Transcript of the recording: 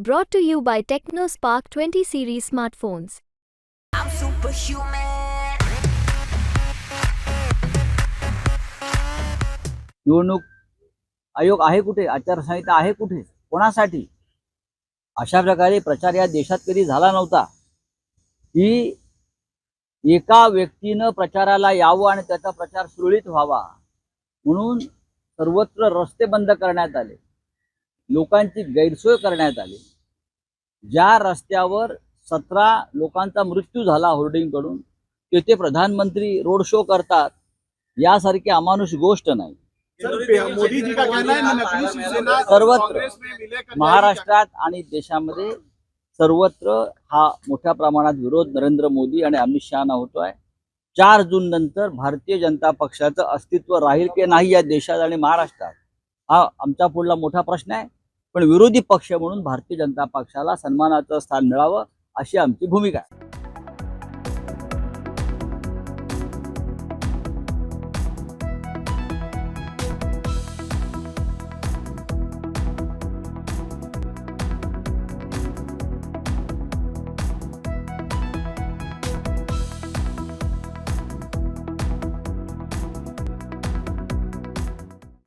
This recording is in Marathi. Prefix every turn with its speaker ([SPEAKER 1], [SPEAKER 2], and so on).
[SPEAKER 1] Brought to you by TechnoSpark 20 series smartphones.
[SPEAKER 2] I'm superhuman.
[SPEAKER 3] निवडणूक आयोग आहे कुठे? आचारसंहिता आहे कुठे? कोणासाठी? अशा प्रकारे प्रचार या देशात कधी झाला नव्हता. की एका व्यक्तीनं प्रचाराला यावं आणि त्याचा प्रचार सुरळीत व्हावा म्हणून सर्वत्र रस्ते बंद करण्यात आले. लोकांची गैरसोय करण्यात आली. ज्या रस्त्यावर सतरा लोकांचा मृत्यू झाला होर्डिंगकडून तेथे प्रधानमंत्री रोड शो करतात यासारखी अमानुष गोष्ट नाही. सर्वत्र महाराष्ट्रात आणि देशामध्ये सर्वत्र हा मोठ्या प्रमाणात विरोध नरेंद्र मोदी आणि अमित शहाना होतोय. चार जून नंतर भारतीय जनता पक्षाचं अस्तित्व राहील की नाही या देशात आणि महाराष्ट्रात? हा आमचा पुढला मोठा प्रश्न आहे. पण विरोधी पक्ष म्हणून भारतीय जनता पक्षाला सन्मानाचं स्थान मिळावं अशी आमची भूमिका आहे.